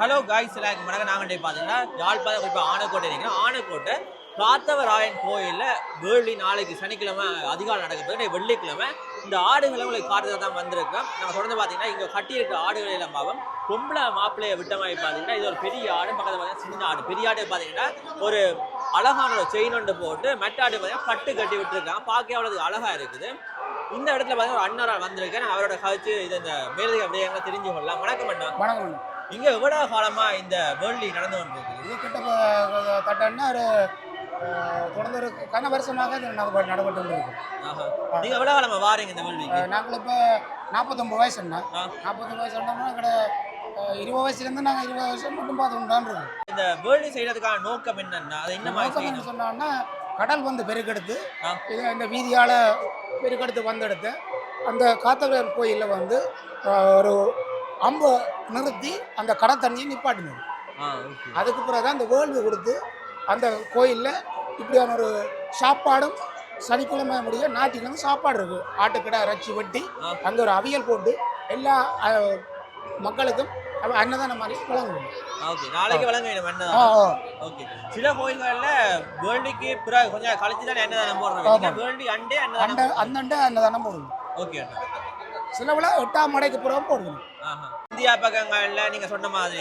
Hello guys எல்லாருக்கும் வணக்கம். நாங்கள் பார்த்தீங்கன்னா யாழ்ப்பாணம் குறிப்பாக ஆனைக்கோட்டை இருக்கிறோம் ஆனக்கோட்டை காத்தவராயன் கோயிலில் வேர்லி நாளைக்கு சனிக்கிழமை அதிகாலம் நடக்கிறது. வெள்ளிக்கிழமை. இந்த ஆடுகளை உங்களுக்கு காட்டுறதுக்கு தான் வந்திருக்கோம். நம்ம தொடர்ந்து பார்த்தீங்கன்னா இங்கே கட்டியிருக்க ஆடுகள் எல்லாமாவும் பொம்பளை மாப்பிள்ளையை விட்ட மாதிரி பார்த்தீங்கன்னா இது ஒரு பெரிய ஆடு. பக்கத்தில் பார்த்தீங்கன்னா சின்ன ஆடு. பெரிய ஆடு பார்த்தீங்கன்னா ஒரு அழகான ஒரு செயின் ஒன்று போட்டு மெட்ட ஆடு பார்த்தீங்கன்னா பட்டு கட்டி விட்டுருக்காங்க. பார்க்க அவ்வளோ அழகா இருக்குது. இந்த இடத்துல பார்த்தீங்கன்னா ஒரு அண்ணரா வந்திருக்கேன் நான் அவரோட கழிச்சு இது இந்த மேலதிக அப்படியே தெரிஞ்சு கொள்ளலாம் வணக்கம் அண்ணா. வணக்கம் இங்க எவ்வளவு காலமா இந்த வேர்ல்டி நடந்து கொண்டிருக்கு இது கிட்ட தட்டன்னா ஒரு தொடர்ந்து ஒரு கன வருஷமாக நடைபெற்று கொண்டிருக்கு ஆஹா. நீங்க எவ்வளவு காலமா வாரீங்க இந்த வேர்ல்டிக்கு அஹ், நாங்கள் இப்போ நாற்பத்தொம்பது வயசு என்ன. நாற்பத்தொம்பது வயசு என்னன்னா கடை இருபது வயசுலேருந்து நாங்கள் இருபது வருஷம் மட்டும் பார்த்துட்டு தான் இருக்கோம் இந்த வேர்ல்டி செய்யறதுக்கான நோக்கம் என்னன்னா அது என்ன நோக்கம் என்ன சொன்னோன்னா கடல் வந்து பெருக்கெடுத்து. இது இந்த வீதியால் பெருக்கெடுத்து வந்தெடுத்து அந்த காத்தவர் கோயிலில் வந்து ஒரு அம்பை நிறுத்தி அந்த கடை தண்ணியை நிப்பாட்டினது. அதுக்கு பிறகு அந்த வேர்ல்டு கொடுத்து அந்த கோயிலில் இப்படியான ஒரு சாப்பாடும் சனிக்கிழமை முடிய ஞாயிற்றுக்கிழமை சாப்பாடு இருக்கு ஆட்டுக்கடை இறைச்சி வெட்டி. அங்கே ஒரு அவியல் போட்டு எல்லா மக்களுக்கும் அன்னதானம் மாதிரி வழங்குவோம் okay. நாளைக்கு வழங்க ஆ. ஓகே சில கோயில்கள்ல வேர்ல்டிக்கு பிறகு கொஞ்சம் கழிச்சு தான் அன்னதானம். போடுறாங்க வேர்ல்டி அண்டே அண்ட அன்னதானம் அன்னதானம் போடுவோம் ஓகே அண்ணா சிலவில் எட்டாம் மடைக்கு பிறகு போடுவோம். இந்தியா பக்கங்கள்ல நீங்க சொன்ன மாதிரி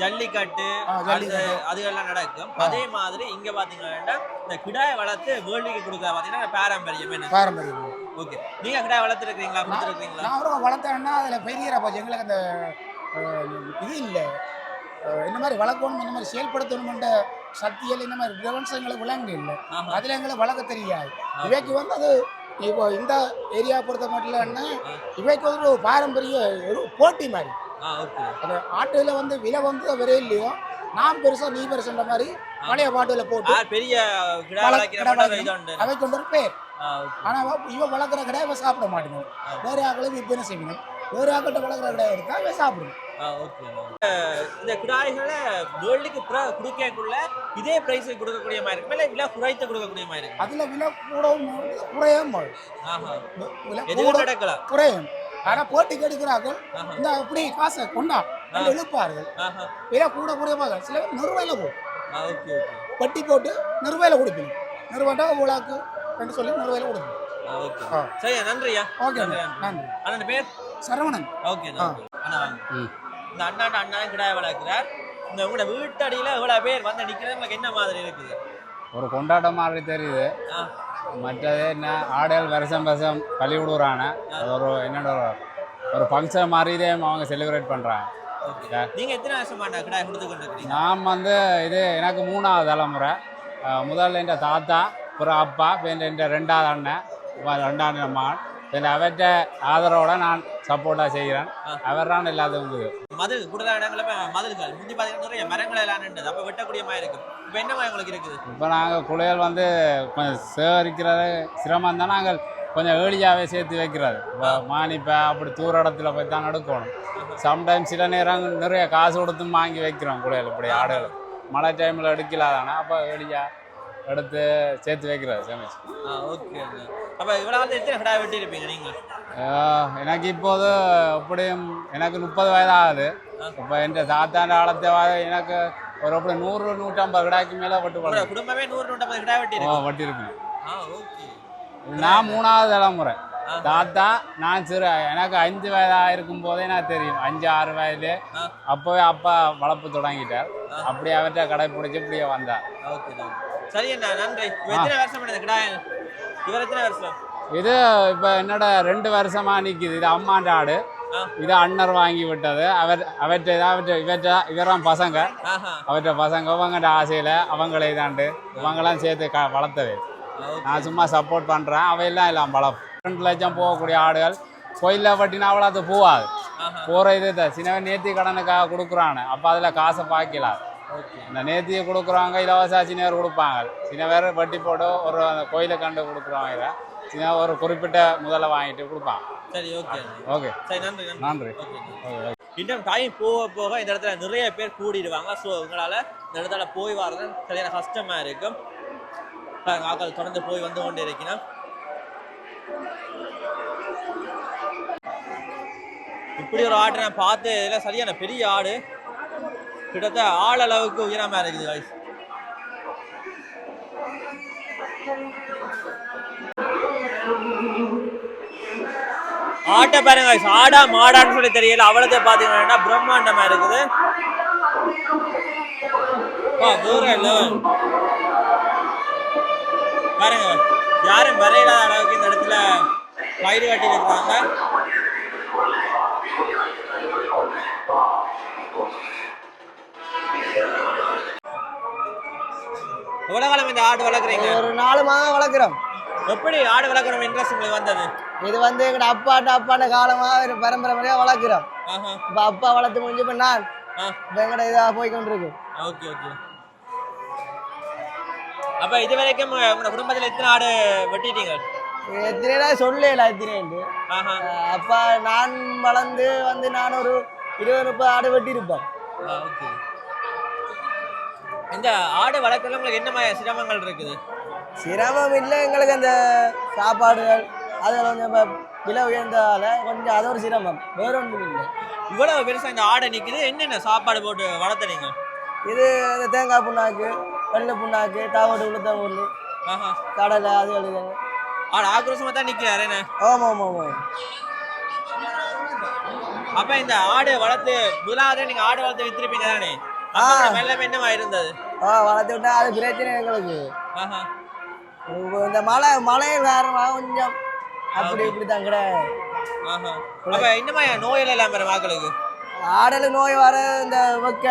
ஜல்லிக்கட்டு ஆ, அது ஜல்லிக்கட்டு. அதுகள்லாம் நடக்கும். அதே மாதிரி இங்க பாத்தீங்கன்னா இந்த கிடாயை வளர்த்து வேர்ல்டுக்கு கொடுக்க பாத்தீங்கன்னா பாரம்பரியம். என்ன? பாரம்பரியம். ஓகே. நீங்க கிடாய் வளர்த்துருக்கீங்களா கொடுத்துருக்கீங்களா நான் வளர்த்தேன்னா அதில் பெரிய போச்சு எங்களுக்கு அந்த இது இல்லை. இந்த மாதிரி வளர்க்கணும் இந்த மாதிரி செயல்படுத்தணுமென்ற சக்திகள் இந்த மாதிரி விவசாய எங்களுக்கு விளங்கு இல்லை. அதில் எங்களுக்கு வளர்க்க தெரியாது. இவைக்கு வந்து அது இப்போ இந்த ஏரியா பொறுத்த மட்டும் என்ன. இவைக்கு வந்து ஒரு பாரம்பரிய ஒரு போட்டி மாதிரி. அந்த ஆட்டுல வந்து விலை வந்து விலை இல்லையோ நான் பெருசா நீ பெருசுன்ற மாதிரி பழைய பாட்டுல போட்டு பெரிய அவை கொண்டு ஒரு பேர். ஆனா அவ- இவ வளர்க்குற கடை இவ சாப்பிட மாட்டேங்குது. ஆ. வேற ஆக்களும் விற்பனை செய்யணும்? வேற ஆக்கிட்ட வளர்க்குற கடை எடுத்தா ஆ ஓகே இந்த கிடாய்களை வேர்ல்டுக்கு கொடுக்கக்குள்ள இதே பிரைஸ் கொடுக்கக்கூடிய மாதிரி இருக்கும்? இல்லை விலை குறைத்து கொடுக்கக்கூடிய மாதிரி இருக்கும்? அதுல விலை கூடவும் விலை எதுவும் கூட நடக்கலாம்? குறையும். ஆனா போட்டிக்கு எடுக்கிறார்கள் இந்த அப்படி காசை கொண்டா ஆஹா. விலை கூட குறையமாக சில பேர் நிறுவையில போகும். வட்டி போட்டு நிறுவையில கொடுக்கணும். நிறுவட்டா உலாக்கு என்று சொல்லி நிறுவையில ஓகே ஆ. சரியா? நன்றியா? ஓகே நன்றி, நன்றி அண்ணன் பேர்? சரவணன். ஓகே அண்ணா. இந்த அண்ணாட்ட அண்ணா கிடாய் வளர்க்கிறார். இந்த உங்களோட வீட்டடியில இவ்வளவு பேர் வந்து நிக்கிறது உங்களுக்கு என்ன மாதிரி இருக்குது? ஒரு கொண்டாட்டம் மாதிரி தெரியுது. மற்றது என்ன ஆடைகள் வருஷம் வருஷம் கழி விடுறாங்க அது ஒரு என்னோட ஒரு- ஒரு ஃபங்க்ஷன் மாதிரி இதே அவங்க செலிப்ரேட் பண்ணுறாங்க நீங்க எத்தனை வருஷமா அண்ணா கிடாய் கொடுத்து கொண்டு இருக்கிறீங்க நான் வந்து இது எனக்கு மூணாவது தலைமுறை. முதல்ல என் தாத்தா அப்புறம் அப்பா பின் என் ரெண்டாவது அண்ணன் இப்ப ரெண்டாவது மகன் பின் அவற்ற ஆதரவோட நான் சப்போர்ட்டாக செய்கிறேன். அவர் தான் எல்லாத்துக்கும் மதில் கூடுதலான இடங்கள்ல இப்ப மதில்கள் முந்தி பாத்தீங்கன்னா நிறைய மரங்கள் எல்லாம் நின்றது. அப்ப வெட்டக்கூடிய மாதிரி இருக்கும். இப்ப என்ன மாதிரி உங்களுக்கு இருக்குது? இப்போ நாங்கள் குளியல் வந்து கொஞ்சம் சேகரிக்கிறது சிரமம் தான். நாங்கள் கொஞ்சம் ஏர்லியாகவே சேர்த்து வைக்கிறது. இப்போ மானிப்பை அப்படி தூர இடத்துல போய் தான் எடுக்கணும். சம்டைம்ஸ் சில நேரம் நிறைய காசு கொடுத்தும் வாங்கி வைக்கிறோம் குளியல் இப்படி ஆடுகள். மழை டைமில் எடுக்கலாதானே? அப்போ ஏர்லியாக எடுத்து சேர்த்து வைக்கிறது சேமிச்சு ஆ ஓகே அப்ப இவ்வளவு வந்து எத்தனை கிடாய் வெட்டி இருப்பீங்க நீங்க? ஆஹ் எனக்கு இப்போது எப்படியும் எனக்கு முப்பது வயது ஆகுது இப்போ என் தாத்தாண்ட வா- எனக்கு ஒரு அப்படி நூறு நூற்றம்பது கிடாய்க்கு மேலே வட்டு உங்களோட பழம் குடும்பமே நூறு நூற்றம்பது கிடாய் வெட்டி ஓ இருக்கு வட்டியிருக்கேன் ஆ ஓகே நான் மூணாவது தலைமுறை. தாத்தா நான் சிறு. எனக்கு அஞ்சு வயதாக இருக்கும் போதே எனக்கு தெரியும். அஞ்சு ஆறு வயது. அப்போவே அப்பா வளர்ப்பு தொடங்கிட்டார். ஆ. அப்படியே அவர்கிட்ட கடைப்பிடிச்சி இப்படியே வந்தார். ஓகே சரி அண்ணா நன்றி இப்ப எத்தனை வருஷம் இந்த கிடாய் இவர் எத்தனை வருஷம்? இது இப்போ என்னோட ரெண்டு வருஷமா நிற்கிது இது அம்மாண்ட ஆடு. இது அண்ணர் வாங்கி விட்டது. அவர் அவற்றை அவற்றை இவற்ற இவரான் பசங்க. அவற்ற பசங்க அவங்கள்ட்ட ஆசையில் அவங்களே தாண்டு இவங்கெல்லாம் சேர்த்து க வளர்த்தது. நான் சும்மா சப்போர்ட் பண்ணுறேன் அவையெல்லாம் எல்லாம் வளர்ப்பு ரெண்டு லட்சம் போகக்கூடிய ஆடுகள். கோயிலில் பட்டினா அவ்வளோ அது போகாது. போகிற இது சின்னவன் நேர்த்தி கடனுக்காக கொடுக்குறானு. அப்போ அதில் காசை பாய்க்கலாம் ஓகே இந்த நேர்த்தியை கொடுக்குறவங்க இலவச சின்னவர் கொடுப்பாங்க. சின்ன பேர் வட்டி போட்டு ஒரு அந்த கோயிலை கண்டு கொடுக்குறவங்க சின்ன ஒரு குறிப்பிட்ட முதல்ல வாங்கிட்டு கொடுப்பான் சரி ஓகே. ஓகே. சரி நன்றி நன்றி. ஓகே இன்னும் டைம் போக போக இந்த இடத்துல நிறைய பேர் கூடிடுவாங்க. ஸோ உங்களால் இந்த இடத்துல போய் வர்றது சரியான கஷ்டமாக இருக்கும். ஆட்கள் தொடர்ந்து போய் வந்து கொண்டு இருக்கணும் இப்படி ஒரு ஆடு நான் பார்த்து இதில் சரியான பெரிய ஆடு. கிட்டத்தட்ட ஆள் அளவுக்கு உயரமாக இருக்குது வாய்ஸ் ஆட்டை பாருங்க வாய்ஸ் ஆடா மாடான்னு சொல்லி தெரியல. அவ்வளோத்தை பார்த்தீங்கன்னா பிரம்மாண்டமாக இருக்குது. தூரம் வேற லெவல் பாருங்க யாரும் வரையிடாத அளவுக்கு இந்த இடத்துல பயிர் கட்டி வைக்கிறாங்க எவ்வளவு காலம் இந்த ஆடு வளர்க்குறீங்க? ஒரு நாலு மாதம் வளர்க்குறோம். எப்படி ஆடு வளர்க்குற இன்ட்ரெஸ்ட் உங்களுக்கு வந்தது? இது வந்து எங்கட அப்பாட்ட அப்பாட்ட காலமாக ஒரு பரம்பரை முறையாக வளர்க்குறோம் இப்போ அப்பா வளர்த்து முடிஞ்சு இப்போ நான் இப்போ எங்கட இதாக போய் கொண்டிருக்கு ஓகே ஓகே. அப்ப இது வரைக்கும் உங்க குடும்பத்துல எத்தனை ஆடு வெட்டிட்டீங்க? எத்தனை சொல்லல எத்தனைண்டு அப்பா நான் வளர்ந்து வந்து நான் ஒரு இருபது முப்பது ஆடு வெட்டியிருப்பேன் ஓகே. இந்த ஆடு வளர்க்கறதுல உங்களுக்கு என்ன மாதிரி சிரமங்கள் இருக்குது? சிரமம் இல்லை எங்களுக்கு அந்த சாப்பாடுகள் அது கொஞ்சம் விலை உயர்ந்ததால கொஞ்சம் அது ஒரு சிரமம். வேற ஒன்றும் இல்லை. இவ்வளவு பெருசா இந்த ஆடை நிக்குது. என்னென்ன சாப்பாடு போட்டு வளர்த்துனீங்க இது அந்த தேங்காய் புண்ணாக்கு வெள்ளை புண்ணாக்கு தாவட்டு உளுத்தம் உருள் ஆஹா. கடலை அது எழுதுங்க ஆடு ஆக்ரோஷமா தான் நிக்கிறாரு என்ன? ஆமாம் ஆமாம் ஆமாம் அப்ப இந்த ஆடு வளர்த்து முதலாவது நீங்க ஆடு வளர்த்து வித்திருப்பீங்க தானே? ஆ. வெள்ளம் என்னமா இருந்தது? வளர்த்து விட்டா அது பிரச்சனை எங்களுக்கு. இந்த மழை மழை காரணமாக கொஞ்சம். அப்படி இப்படி தான் கிடையாது அப்ப என்னமா நோயில் எல்லாம் பெற மக்களுக்கு ஆடல் நோய் வர இந்த வெக்க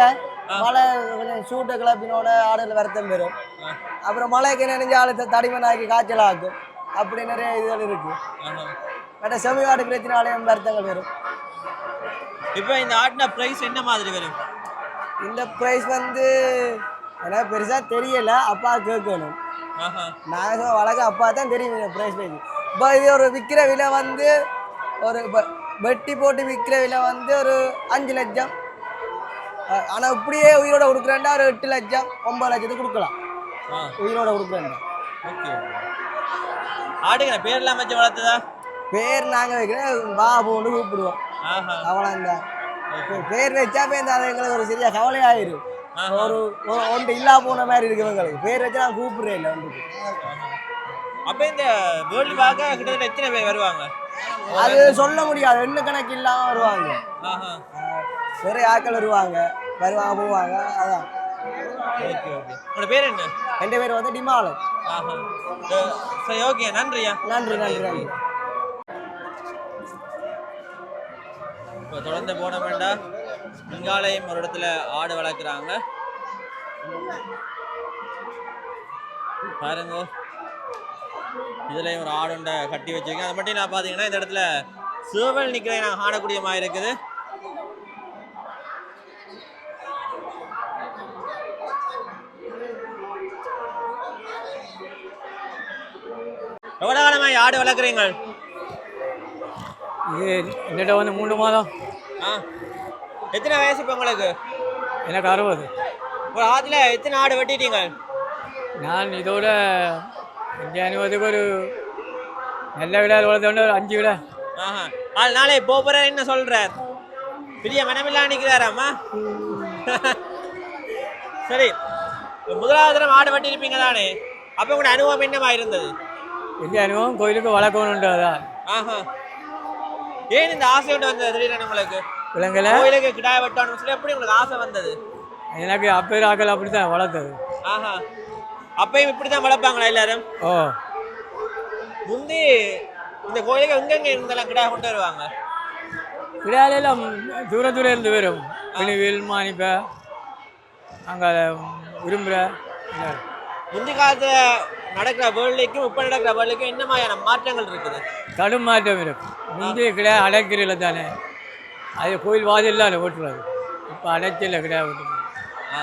மழை கொஞ்சம் சூட்டை கிளப்பினோட ஆடல் வருத்தம் பெறும். ஆ. அப்புறம் மழைக்கு நினைஞ்ச ஆளு தடிமனாக்கி காய்ச்சல் ஆக்கும். அப்படி நிறைய இதுகள் இருக்கு. மற்ற செமிவாடு பிரச்சனாலையும் வருத்தங்கள் வரும். இப்ப இந்த ஆட்டின பிரைஸ் என்ன மாதிரி வரும்? இந்த ப்ரைஸ் வந்து எனக்கு பெருசாக தெரியல. அப்பா கேட்கணும். நான் வழக்கம் அப்பா தான் தெரியும் ப்ரைஸ் ப்ரைஸ் இப்போ இது ஒரு விற்கிற விலை வந்து ஒரு இப்போ வெட்டி போட்டு விற்கிற விலை வந்து ஒரு அஞ்சு லட்சம். ஆனால் இப்படியே உயிரோட கொடுக்குறேன்டா ஒரு எட்டு லட்சம் ஒன்பது லட்சத்துக்கு கொடுக்கலாம். உயிரோட கொடுக்குறேன்டா. ஆடுங்க பேர்லாம் வச்சு வளர்த்ததா? பேர் நாங்கள் வைக்கிறோம் பாபுன்னு கூப்பிடுவோம். ஆஹா. அவ்வளோந்தான் பேர் வச்சா பேர் அது எங்களுக்கு ஒரு சரியா கவலையாயிரும். ஆஹா. ஒரு ஒன்று இல்லா போன மாதிரி இருக்கு எங்களுக்கு பேர் வச்சு நான் கூப்பிடுறேன் இல்லை ஒன்றுக்கு. அப்ப இந்த வேர்ல்டு பார்க்க கிட்டத்தட்ட எத்தனை பேர் வருவாங்க? அது சொல்ல முடியாது. எண்ணு கணக்கு இல்லாமல் வருவாங்க. நிறைய ஆட்கள் வருவாங்க? வருவாங்க போவாங்க. அதான். Okay okay. உங்களோட பேர் என்ன? ரெண்டு பேர் வந்து டிமாலன் சரி ஓகே. நன்றியா நன்றி நன்றி நன்றி. இப்போ தொடர்ந்து போன வேண்டாம். இங்காலயம் ஒரு இடத்துல ஆடு வளர்க்குறாங்க. பாருங்க. இதுலயும் ஒரு ஆடுண்ட கட்டி வச்சிருக்கேன். அது மட்டும் நான் பார்த்தீங்கன்னா இந்த இடத்துல சிவல் நிற்கிறதை நான் காணக்கூடிய மாதிரி இருக்குது. எவ்வளோ காலமாக ஆடு வளர்க்குறீங்க? இது என்னிட்ட வந்து மூணு மாதம்? ஆ. எத்தனை வயசு இப்போ உங்களுக்கு? எனக்கு அறுபது. ஒரு ஆத்துல எத்தனை ஆடு வெட்டிட்டீங்க? நான் இதோட அஞ்சு அனுபவத்துக்கு ஒரு நல்ல விழா வளர்த்தோட ஒரு அஞ்சு விழா ஆஹா. ஆள் நாளை போற என்ன சொல்றார்? பெரிய மனமில்லா நிற்கிறாராம்மா சரி. முதலாவது தடவை ஆடு வெட்டியிருப்பீங்க தானே? அப்போ உங்களோட அனுபவம் என்னமா இருந்தது? எந்த அனுபவம் கோயிலுக்கு வளர்க்கணுன்றதான் ஆஹா. ஏன் இந்த ஆசை கொண்டு வந்தது திடீர்னு உங்களுக்கு? விலங்குல? கோயிலுக்கு கிடாய வெட்டணும்னு சொல்லி எப்படி உங்களுக்கு ஆசை வந்தது? எனக்கு அப்பேர் ஆக்கள் அப்படி தான் வளர்த்தது. ஆஹா. அப்பயும் இப்படி தான் வளர்ப்பாங்களா எல்லாரும்? ஓ. முந்தி இந்த கோயிலுக்கு எங்கெங்க இருந்தெல்லாம் கிடாய கொண்டு வருவாங்க? விழாலெல்லாம் தூர தூரம் இருந்து வரும். பிணிவில் மானிப்ப அங்கே விரும்புகிற முந்தி காலத்துல நடக்கிற வேர்ல்டுக்கும் இப்போ நடக்கிற வேர்ல்டுக்கும் என்ன மாதிரியான மாற்றங்கள் இருக்குது? கடும் மாற்றம் இருக்கும். முந்தைய கிடையாது அடைக்கிறல தானே. அது கோயில் வாதில் ஓட்டுறது இப்போ அடைச்சல கிடையாது ஆ.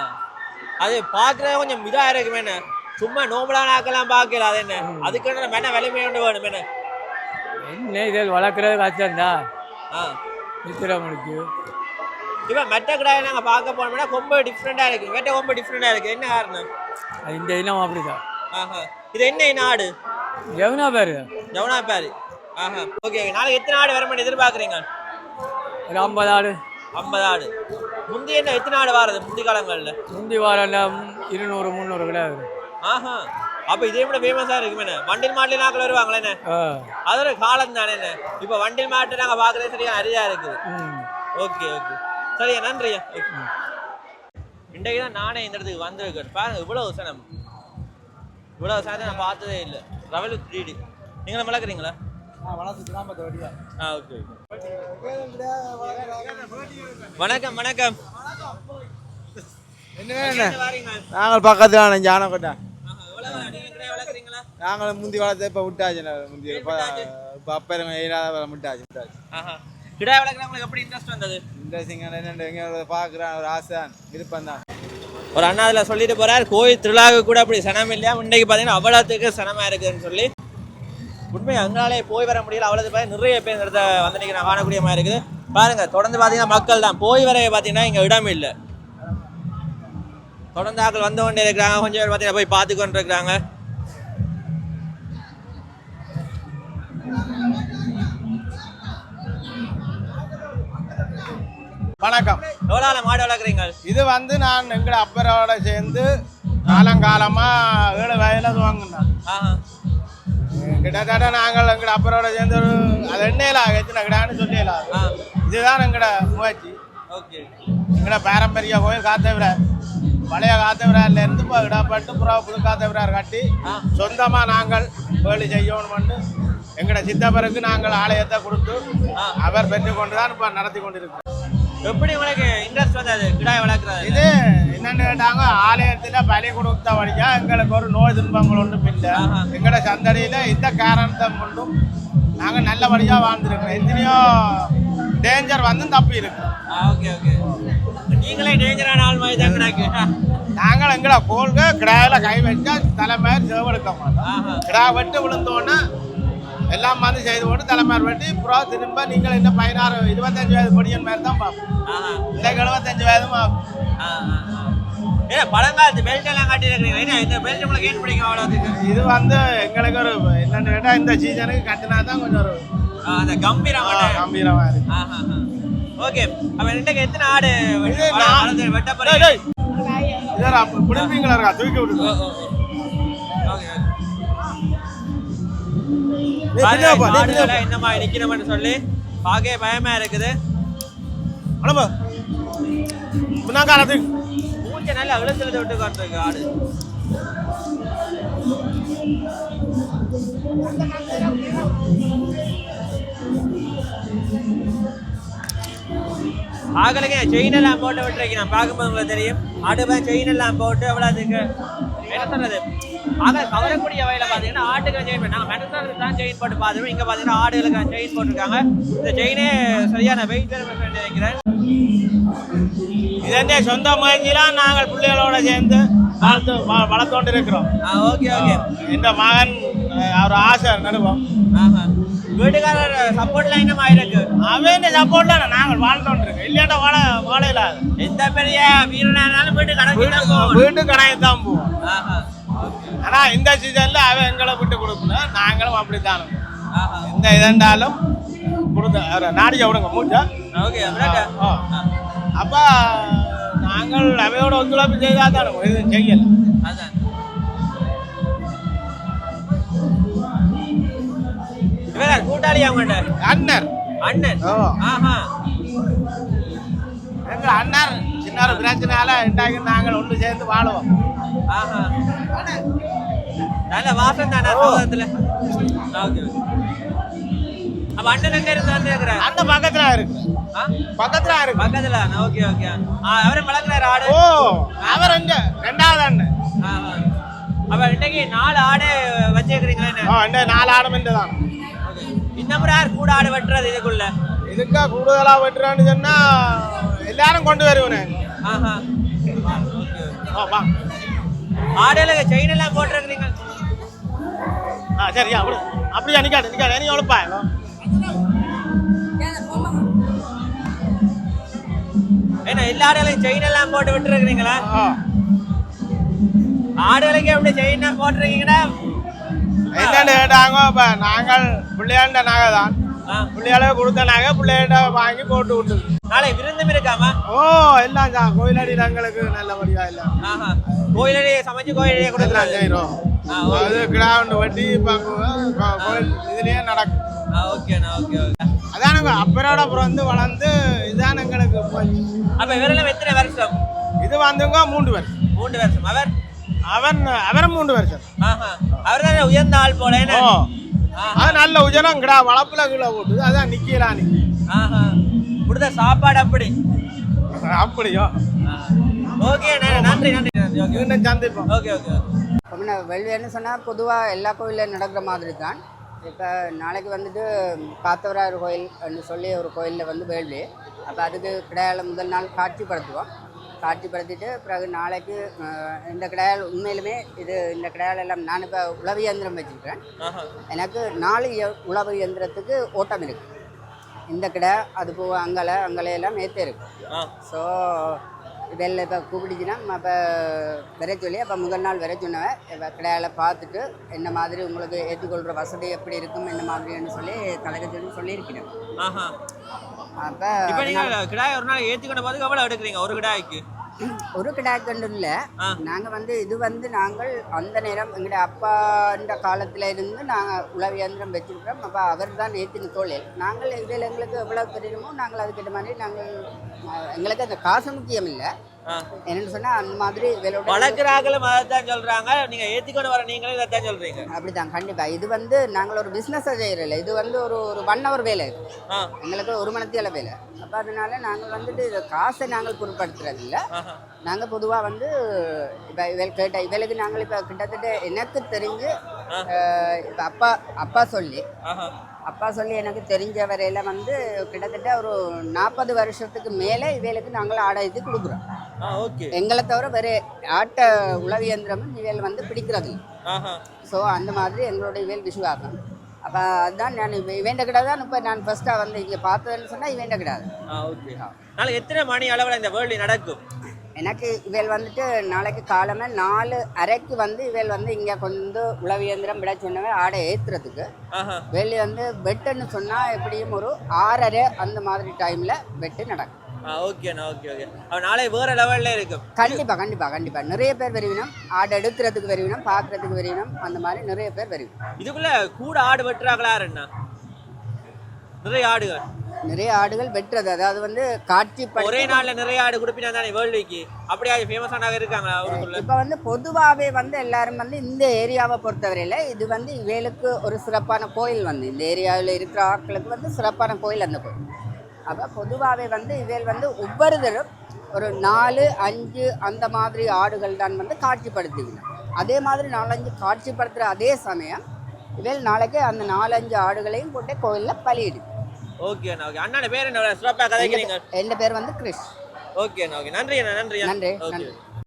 அது பார்க்குறது கொஞ்சம் இதாக இருக்குமே என்ன? சும்மா நோம்பலான ஆக்கெல்லாம் பார்க்கல அது என்ன? அதுக்கு மென விலைமை ஒன்று வேணும் என்ன? என்ன இதில் வளர்க்குறது கஷ்டம்தான் ஆ. நித்திர முடிச்சு இப்போ மெட்ட கடாயை நாங்கள் பார்க்க போனோம்னா கொம்பு டிஃப்ரெண்ட்டாக இருக்குது மெட்ட கொம்பு டிஃப்ரெண்ட்டாக இருக்குது என்ன காரணம்? இந்த இனம் அப்படிதான். ஆஹா. இது என்ன ஆடு? எவனா பேர். ஜவுனா பேரு. ஆஹா. ஓகே நாளைக்கு எத்தனை ஆடு வர மாட்டேன் எதிர்பார்க்குறீங்க? ஒரு ஐம்பது ஆடு. ஐம்பது ஆடு. முந்தி என்ன எத்தனை ஆடு வாரது முந்தி காலங்கள்ல? முந்தி வாரம் இருநூறு முந்நூறு கிலோ வரும் ஆஹா. அப்ப இதே விட ஃபேமஸா இருக்குமே என்ன? வண்டில் மாட்டில் நாக்கள் வருவாங்களே என்ன? ஆ. அதோட காலம் தானே என்ன? இப்ப வண்டில் மாட்டு நாங்க பாக்குறது சரியா அரியா இருக்குது. Okay okay. சரியா நன்றியா இன்றைக்கு தான் நானே இந்த இடத்துக்கு வந்திருக்கேன். பாருங்க இவ்வளவு சனம் இவ்வளவு சனத்தை நான் பார்த்ததே இல்லை. ரவல் த்ரீடி நீங்களும் வளர்க்குறீங்களா ஆ ஓகே வணக்கம் வணக்கம். என்ன நாங்கள் பக்கத்தில் ஜானக்கோட்டை நாங்கள் முந்தி வளர்த்து இப்போ விட்டாச்சு முந்தி. இப்போ அப்போ ஏழாவது விட்டாச்சு விட்டாச்சு. கிடா வளர்க்குறவங்களுக்கு எப்படி இன்ட்ரெஸ்ட் வந்தது? இந்த சிங்கம் என்ன எங்கே பார்க்குறேன் ஒரு ஆசை விருப்பம் தான். ஒரு அண்ணா அதில் சொல்லிட்டு போறார் கோயில் திருவிழாவுக்கு கூட அப்படி சனம் இல்லையா இன்னைக்கு பார்த்தீங்கன்னா அவ்வளோத்துக்கு சனமா இருக்குதுன்னு சொல்லி. உண்மை அங்காலே போய் வர முடியல. அவ்வளவு பேர் நிறைய பேர் இந்த இடத்த வந்து நான் காணக்கூடிய மாதிரி இருக்குது. பாருங்க தொடர்ந்து பார்த்தீங்கன்னா மக்கள் தான். போய் வர பார்த்தீங்கன்னா இங்கே இடம் இல்லை. தொடர்ந்து ஆட்கள் வந்து கொண்டே இருக்கிறாங்க. கொஞ்சம் பேர் பார்த்தீங்கன்னா போய் பார்த்து கொண்டு இருக்கிறாங்க வணக்கம் எவ்வளோ மாடு வளர்க்குறீங்க? இது வந்து நான் எங்களை அப்பரோட சேர்ந்து காலங்காலமாக ஏழு வயதில் துவங்கினேன் ஆஹா. கிட்டத்தட்ட நாங்கள் எங்களை அப்பரோட சேர்ந்து ஒரு அது எண்ணெயில எத்தனை கிடான்னு சொல்லிடலாம் இதுதான் எங்களோட முயற்சி. ஓகே. எங்களோட பாரம்பரிய கோயில் காத்தவிரார் பழைய காத்தவிரார்ல இருந்து இப்போ இடப்பட்டு புறா புது காத்தவிரார் கட்டி. சொந்தமாக நாங்கள் வேலி செய்யணும்னு எங்களோட சித்தப்பருக்கு நாங்கள் ஆலயத்தை கொடுத்து. அவர் பெற்றுக்கொண்டு தான் இப்போ நடத்தி கொண்டிருக்கிறோம். எப்படி உங்களுக்கு இன்ட்ரெஸ்ட் வந்தது? கிடாய் வளர்க்குறது. இது என்னன்னு கேட்டாங்க ஆலயத்தில் பலி கொடுத்த வழியா எங்களுக்கு ஒரு நோய் துன்பங்கள் ஒன்றும் இல்லை. எங்களோட சந்தடியில் இந்த காரணத்தை கொண்டும் நாங்கள் நல்லபடியாக வாழ்ந்துருக்கிறோம். எத்தனையோ டேஞ்சர் வந்து தப்பி இருக்கு. ஓகே ஓகே நீங்களே டேஞ்சரான ஆள் மாதிரி தான் கிடாக்கு நாங்கள் எங்களை கோல்க கிடாயில் கை வச்சா தலைமையர் சேவெடுக்க மாட்டோம். கிடா வெட்டு விழுந்தோன்னே எல்லாம் வந்து செய்து போட்டு தலைமையர் வெட்டி அப்புறம் திரும்ப நீங்கள் இன்னும் பதினாறு இருபத்தஞ்சு வயது பொடியன் மாதிரி தான் பார்ப்போம். இல்லை எழுபத்தஞ்சு வயதும் ஆகும் ஆ, ஆ, ஆ. ஏன் பழங்காலத்து பெல்ட் எல்லாம் காட்டி இருக்கிறீங்க என்ன இந்த பெல்ட் உங்களுக்கு ஏன் பிடிக்கும் அவ்வளோத்துக்கு இது வந்து எங்களுக்கு ஒரு என்னன்னு கேட்டால் இந்த சீசனுக்கு கட்டினா தான் கொஞ்சம் ஒரு அந்த கம்பீரமான. கம்பீரமாக இருக்கு. ஓகே. அப்ப இன்னைக்கு எத்தனை ஆடு வெட்ட டேய், போறீங்க? டேய். இதோ அப்ப பிடிப்பீங்களா இருக்கா? தூக்கி விடுங்க. ஓகே. என்னமா நிக்கணும்னு சொல்லி பார்க்கவே பயமா இருக்குது. போ. அனுப்பு பின்னாக்கார தூக்கி மூச்சை நல்லா இழுத்துல விட்டு காட்டுருக்கு ஆடு. ஆகலைங்க செயின் எல்லாம் போட்டு விட்டுருக்கீங்க. நான் பார்க்கும்போது உங்களுக்கு தெரியும். ஆடு போய் செயின் எல்லாம் போட்டு அவ்வளோதுக்கு என்ன சொல்றது? ஆக கவரக்கூடிய வகையில் பார்த்தீங்கன்னா ஆட்டுக்கு செயின் நாங்கள் தான் செயின் போட்டு பார்த்துருவோம் இங்கே பார்த்தீங்கன்னா ஆடுகளுக்கு செயின் போட்டிருக்காங்க. இந்த செயினே சரியான வெயிட் நினைக்கிறேன். இதே சொந்த முயற்சிலாம் நாங்கள் பிள்ளைகளோட சேர்ந்து வளர்த்து வளர்த்தோண்டு இருக்கிறோம் ஓகே ஓகே. இந்த மகன் அவர் ஆசை நடுவோம் வீட்டுக்காரர் சப்போர்ட்லாம் என்னமா இருக்கு அவன் சப்போர்ட்ல நாங்கள் வாழ்ந்தோண்டு இருக்கோம் இல்லையாட்டா வாழ வாழையில எந்த பெரிய வீரனானாலும் வீட்டு கணக்கு வீட்டு கடையை தான் போவோம். ஆஹா ஆனா இந்த சீசன்ல அவன் எங்களை விட்டு கொடுக்கணும் நாங்களும் அப்படித்தான் ஆஹா. எந்த இதண்டாலும் கொடுத்த நாடிக்க விடுங்க மூச்சா ஓகே. அப்ப நாங்கள் அவையோட ஒத்துழைப்பு செய்தா தான் இது செய்யல. அதான். கூட்டாளி அவங்கள்ட்ட? அண்ணர் அண்ணன். ஆஹா. எங்க அண்ணர் சின்ன ஒரு பிரச்சனையால நாங்கள் ஒன்று சேர்ந்து வாழுவோம். ஆஹா. நல்ல வாசம் தானே ஓகே அப்ப அண்ணன் எங்க இருந்து வந்துருக்கிறார் அந்த பக்கத்துல இருக்கு பக்கத்துல இருக்கு பக்கத்துல ஓகே ஓகே அவரே வளர்க்குறாரு ஆடு ஓ அவர் எங்க ரெண்டாவது அண்ணன். அப்ப இன்னைக்கு நாலு ஆடு ஓ இந்த நாலு ஆடம் தான் Okay. இந்த முறை யார் கூட ஆடு வெட்டுறது இதுக்குள்ள இதுக்கா கூடுதலா வெட்டுறான்னு சொன்னா எல்லாரும் கொண்டு வருவேன் ஆஹா ஓ வா ஆடுல செயின் எல்லாம் போட்டிருக்கிறீங்க ஆ சரியா அப்படி அப்படியா நிக்காது நிக்காது. நீ எவ்வளோப்பா என்ன எல்லா ஆடுகளையும் செயின் எல்லாம் போட்டு விட்டுருக்கிறீங்களா? ஆடுகளுக்கு எப்படி செயின் போட்டிருக்கீங்கன்னா என்னன்னு கேட்டாங்க இப்போ நாங்கள் பிள்ளையாண்ட நாங்கள் தான். பிள்ளையால கொடுத்த நகை பிள்ளைகிட்ட வாங்கி போட்டு விட்டுது. நாளை விருந்தும் இருக்காமா? ஓ எல்லாம் கோயிலடி எங்களுக்கு நல்லபடியா இல்லை ஆஹா. கோயிலடியே சமைச்சு கோயிலடியே கொடுக்குறாங்க. அது கிடாண்டு வட்டி கோயில் இதுலயே நடக்கும். ஓகேண்ணா ஓகே ஓகே அதானுங்க அப்பரோட பிறந்து வளர்ந்து இதான் எங்களுக்கு போய் அப்ப இவரெல்லாம் எத்தனை வருஷம்? இது வந்துங்க மூன்று வருஷம் மூன்று வருஷம். அவர்? அவன் அவன் மூன்று வருஷம் ஆஹா. அவர் தான் உயர்ந்த ஆள் போல. அது நல்ல உஜனம் கிடா வளப்புல கீழே போட்டுது அதான் நிக்கலாம் நீ ஆஹா. கொடுத்த சாப்பாடு அப்படி. அப்படியோ? ஓகே நன்றி நன்றி ஓகே. சந்திப்போம். Okay okay. அப்படின்னா வெள்வேன்னு சொன்னால் பொதுவாக எல்லா கோயிலில் நடக்கிற மாதிரி தான் இப்போ நாளைக்கு வந்துட்டு காத்தவராயர் கோயில்னு சொல்லி ஒரு கோயிலில் வந்து வேள்வி. அப்போ அதுக்கு கிடையால முதல் நாள் காட்சிப்படுத்துவோம். காட்சிப்படுத்திட்டு பிறகு நாளைக்கு இந்த கிடையால் உண்மையிலுமே இது இந்த கிடையால் எல்லாம் நான் இப்போ உளவு இயந்திரம் வச்சுருக்கேன் ஆஹா. எனக்கு நாலு உழவு இயந்திரத்துக்கு ஓட்டம் இருக்குது இந்த கடை அது போக அங்கலை அங்கலை எல்லாம் நேற்று இருக்கு. ஆ. ஸோ வெளில இப்போ கூப்பிடுச்சுன்னா அப்போ வர சொல்லி அப்போ முதல் நாள் வர சொன்னவன் இப்போ கடையால் பார்த்துட்டு என்ன மாதிரி உங்களுக்கு ஏற்றுக்கொள்கிற வசதி எப்படி இருக்கும் என்ன மாதிரின்னு சொல்லி கலக்க சொல்லி சொல்லியிருக்கிறேன். ஆஹா. அப்போ இப்போ நீங்க கிடாய் ஒரு நாள் ஏத்திக்கொண்ட போது எவ்வளவு எடுக்கிறீங்க ஒரு கிடாய்க்கு? ஒரு கிடாக்கண்டு இல்லை. நாங்கள் வந்து இது வந்து நாங்கள் அந்த நேரம் எங்களுடைய அப்பாண்ட காலத்தில் இருந்து நாங்கள் உளவு இயந்திரம் வச்சுருக்கிறோம் அப்போ அவர் தான் நேற்று தொழில் நாங்கள் இதில் எங்களுக்கு எவ்வளோ தெரியுமோ நாங்கள் அதுக்கேற்ற மாதிரி நாங்கள் எங்களுக்கு அந்த காசு முக்கியம் இல்லை. என்னென்னு சொன்னால் அந்த மாதிரி இவளோட வளர்க்குறாங்களும் அதைத்தான் சொல்றாங்க. நீங்க ஏத்திக்கொண்டு வர நீங்களும் இதைத்தான் சொல்றீங்க. அப்படிதான் கண்டிப்பா. இது வந்து நாங்கள் ஒரு பிஸ்னஸை செய்கிறதில்ல இது வந்து ஒரு ஒரு ஒன் ஹவர் வேலை இது. எங்களுக்கு ஒரு மணத்தியால வேலை. அப்போ அதனால நாங்கள் வந்துட்டு இது காசை நாங்கள் பொருட்படுத்துறது இல்லை ஆஹா நாங்கள் பொதுவாக வந்து இப்போ இவள் கேட்ட இவளுக்கு நாங்கள் இப்போ கிட்டத்தட்ட எனக்கு தெரிஞ்சு இப்போ அப்பா அப்பா சொல்லி அப்பா சொல்லி எனக்கு தெரிஞ்ச வரையில வந்து கிட்டத்தட்ட ஒரு நாற்பது வருஷத்துக்கு மேலே இவளுக்கு நாங்கள் ஆடாயத்து கொடுக்குறோம். எங்களை தவிர வேறு ஆட்ட உளவு இயந்திரமும் இவள் வந்து பிடிக்கிறது ஸோ அந்த மாதிரி எங்களோட இவேல் விசுவாசம் அப்போ அதுதான் நான் இவேண்ட கிடா தான் இப்போ நான் ஃபஸ்ட்டாக வந்து இங்கே பார்த்ததுன்னு சொன்னால் இவேண்ட ஓகே. நாளைக்கு எத்தனை மணி அளவில் இந்த வேர்ல்டு நடக்கும்? எனக்கு இவேல் வந்துட்டு நாளைக்கு காலமே நாலு அரைக்கு வந்து இவேல் வந்து இங்கே கொண்டு இயந்திரம் விட சொன்னவன் ஆடை ஏற்றுறதுக்கு வெளியே வந்து வெட்டுன்னு சொன்னால் எப்படியும் ஒரு ஆறரை அந்த மாதிரி டைமில் வெட்டு நடக்கும். ஓகேண்ணா ஓகே ஓகே அவன் நாளை வேற லெவல்ல இருக்கும். கண்டிப்பாக கண்டிப்பாக கண்டிப்பாக நிறைய பேர் வருவினம். ஆடை எடுக்கிறதுக்கு வருவினம் பார்க்குறதுக்கு வருவினம். அந்த மாதிரி நிறைய பேர் வருவினம். இதுக்குள்ள கூட ஆடு வெட்டுறாங்களா நிறைய ஆடுகள். நிறைய ஆடுகள் வெட்டுறது. அதாவது வந்து காட்சி ஒரே நாள்ல நிறைய ஆடு கொடுப்பினா தானே வேர்ல்டுக்கு அப்படியே ஃபேமஸ் ஆனாக இருக்காங்களா ஊருக்குள்ள? இப்போ வந்து பொதுவாகவே வந்து எல்லாரும் வந்து இந்த ஏரியாவை பொறுத்தவரையில் இது வந்து இவேலுக்கு ஒரு சிறப்பான கோயில் வந்து. இந்த ஏரியாவில் இருக்கிற ஆட்களுக்கு வந்து சிறப்பான கோயில் அந்த கோயில். அப்போ பொதுவாகவே வந்து இவேல் வந்து ஒவ்வொருத்தரும் ஒரு நாலு அஞ்சு அந்த மாதிரி ஆடுகள் தான் வந்து காட்சிப்படுத்துவினோம் அதே மாதிரி நாலஞ்சு காட்சிப்படுத்துகிற அதே சமயம் இவேல் நாளைக்கு அந்த நாலஞ்சு ஆடுகளையும் போட்டு கோயிலில் பலியிடு ஓகேண்ணா ஓகே அண்ணா பேர் என்ன? சிறப்பாக கதைக்கிறீங்க. என் பேர் வந்து கிறிஷ். ஓகேண்ணா ஓகே நன்றி அண்ணா நன்றி நன்றி ஓகே